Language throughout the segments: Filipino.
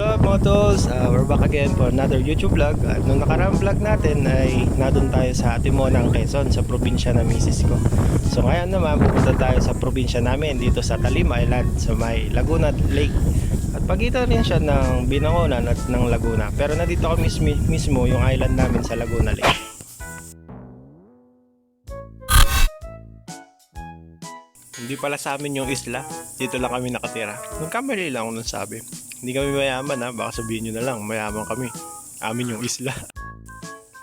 up mga tools? Uh, we're back again for another YouTube vlog At nung nakaraang vlog natin ay nadun tayo sa Atimonang Quezon sa probinsya na misis ko So ngayon naman pupunta tayo sa probinsya namin dito sa Talim Island sa may Laguna Lake At pagitan rin siya ng Binangonan at ng Laguna Pero nandito kami mismo, mismo yung island namin sa Laguna Lake Hindi pala sa amin yung isla. Dito lang kami nakatira. Nagkamali lang ako nung sabi. Hindi kami mayaman ha. Baka sabihin nyo na lang, mayaman kami. Amin yung isla.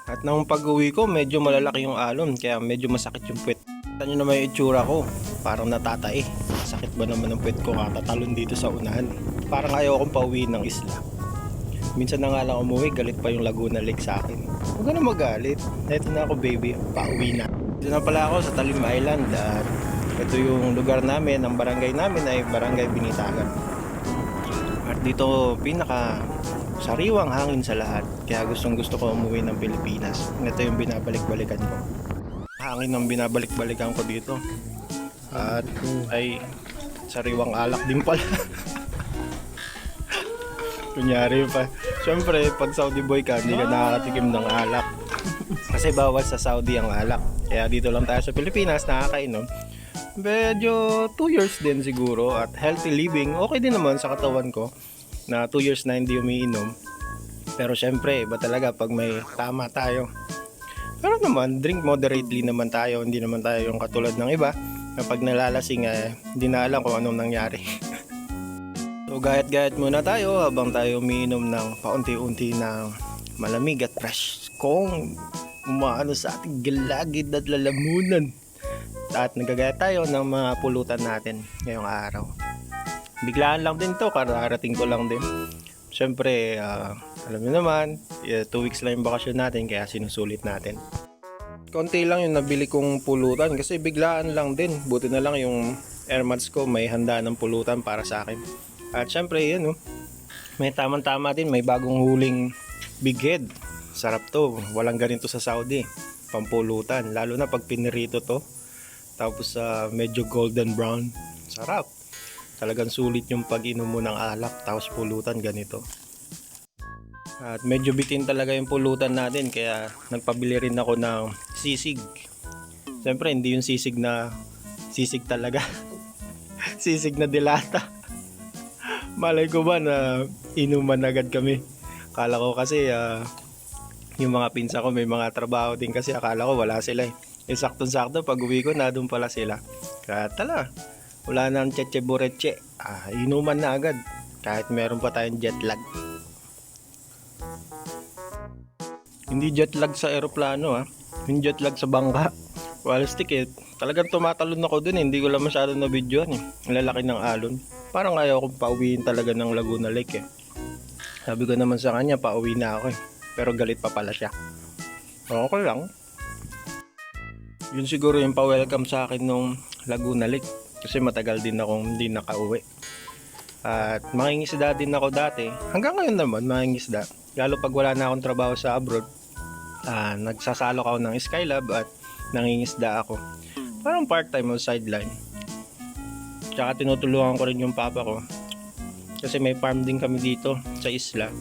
At nang pag-uwi ko, medyo malalaki yung alon. Kaya medyo masakit yung puwet. Kita nyo naman yung itsura ko. Parang natatae. Sakit ba naman ang puwet ko katatalon dito sa unahan. Parang ayaw akong pauwi ng isla. Minsan na nga lang umuwi, galit pa yung Laguna Lake sa akin. Huwag na magalit. Ito na ako baby, pauwi na. Dito na pala ako sa Talim Island at ito yung lugar namin, ang barangay namin ay Barangay Binitagan. Dito pinaka sariwang hangin sa lahat. Kaya gustong gusto ko umuwi ng Pilipinas. Ito yung binabalik-balikan ko. Hangin ang binabalik-balikan ko dito. At ay sariwang alak din pala. Kunyari pa. Siyempre, pag Saudi boy ka, hindi ka nakakatikim ng alak. Kasi bawal sa Saudi ang alak. Kaya dito lang tayo sa Pilipinas, nakakainom. Medyo 2 years din siguro at healthy living, okay din naman sa katawan ko na 2 years na hindi umiinom. Pero syempre, iba talaga pag may tama tayo. Pero naman, drink moderately naman tayo. Hindi naman tayo yung katulad ng iba na pag nalalasing, eh, hindi na alam kung anong nangyari. so, gayat-gayat muna tayo habang tayo umiinom ng paunti-unti ng malamig at fresh kung umaano sa ating galagid at lalamunan at nagagaya tayo ng mga pulutan natin ngayong araw. Biglaan lang din to, kararating ko lang din. Siyempre, ah, alam niyo naman, 2 weeks lang yung bakasyon natin kaya sinusulit natin. Konti lang yung nabili kong pulutan kasi biglaan lang din. Buti na lang yung airmats ko may handa ng pulutan para sa akin. At syempre, yun oh, may tamang-tama din, may bagong huling big head. Sarap to, walang ganito sa Saudi. Pampulutan, lalo na pag pinirito to. Tapos sa medyo golden brown. Sarap. Talagang sulit yung pag-inom mo ng alak tapos pulutan ganito. At medyo bitin talaga yung pulutan natin kaya nagpabili rin ako ng sisig. Siyempre hindi yung sisig na sisig talaga. sisig na dilata. Malay ko ba na inuman agad kami. Kala ko kasi ah, yung mga pinsa ko may mga trabaho din kasi akala ko wala sila eh. Eh, saktong-sakto, pag uwi ko, na pala sila. Kaya tala, wala nang cheche boreche. Ah, inuman na agad. Kahit meron pa tayong jet lag. Hindi jet lag sa eroplano ha. Yung jet lag sa bangka. Walastik eh. Talagang tumatalon ako dun eh. Hindi ko lang masyado na videoan eh. Lalaki ng alon. Parang ayaw kong pauwiin talaga ng Laguna Lake eh. Sabi ko naman sa kanya, pauwi na ako eh. Pero galit pa pala siya. Okay lang yun siguro yung pa-welcome sa akin nung Laguna Lake. Kasi matagal din akong hindi nakauwi. At mangingisda din ako dati. Hanggang ngayon naman mangingisda. Lalo pag wala na akong trabaho sa abroad ah, nagsasalok ako ng Skylab at nangingisda ako. Parang part time o sideline. Tsaka tinutulungan ko rin yung papa ko. Kasi may farm din kami dito sa isla.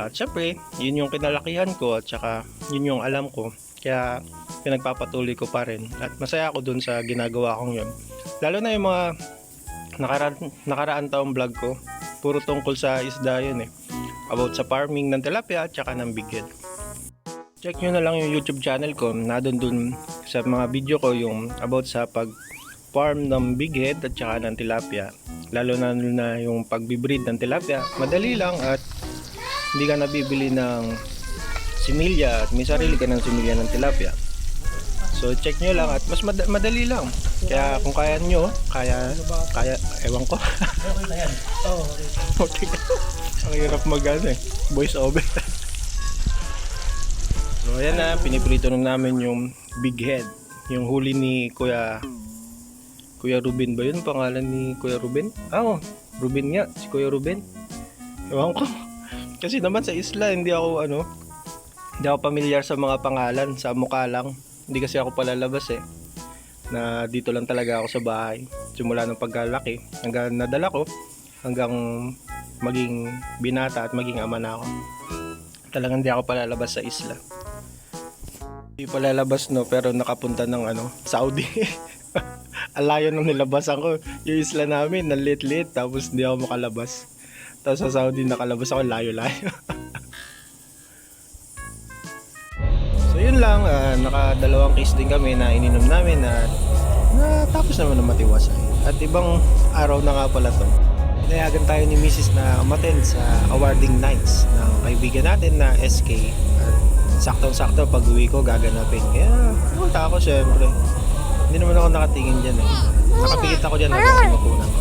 At syempre yun yung kinalakihan ko at tsaka yun yung alam ko. Kaya pinagpapatuloy ko pa rin. At masaya ako dun sa ginagawa kong yun. Lalo na yung mga nakaraan, nakaraan taong vlog ko. Puro tungkol sa isda yun eh. About sa farming ng tilapia at saka ng bigel check nyo na lang yung youtube channel ko. Na dun sa mga video ko yung about sa pag farm ng big head at saka ng tilapia. Lalo na, na yung pagbibreed ng tilapia. Madali lang at hindi ka nabibili ng similya at may sarili ka ng similya ng tilapia So check nyo lang at mas mad- madali lang. Kaya kung kaya nyo, kaya, kaya, ewan ko. Okay okay. okay. Ang hirap mag eh, voice over. so ayan na, piniprito na namin yung big head. Yung huli ni Kuya, Kuya Ruben ba yun? Pangalan ni Kuya Ruben? Ah, oh, Ruben nga, si Kuya Ruben. Ewan ko. Kasi naman sa isla, hindi ako ano, hindi ako pamilyar sa mga pangalan, sa mukha lang. Hindi kasi ako palalabas eh. Na dito lang talaga ako sa bahay. Simula ng pagkalaki. Hanggang nadala ko. Hanggang maging binata at maging ama na ako. Talagang hindi ako palalabas sa isla. Hindi palalabas no, pero nakapunta ng ano, Saudi. Alayo nung nilabasan ko. Yung isla namin, nalit-lit, tapos hindi ako makalabas. Tapos sa Saudi, nakalabas ako layo-layo. yun lang, ah, nakadalawang case din kami na ininom namin at natapos naman na matiwasay. At ibang araw na nga pala to. Nayagan tayo ni Mrs. na umattend sa awarding nights ng kaibigan natin na SK. At saktong-sakto pag uwi ko gaganapin. Kaya pumunta ako syempre. Hindi naman ako nakatingin dyan eh. Nakapikit ako dyan habang sinukunan ko.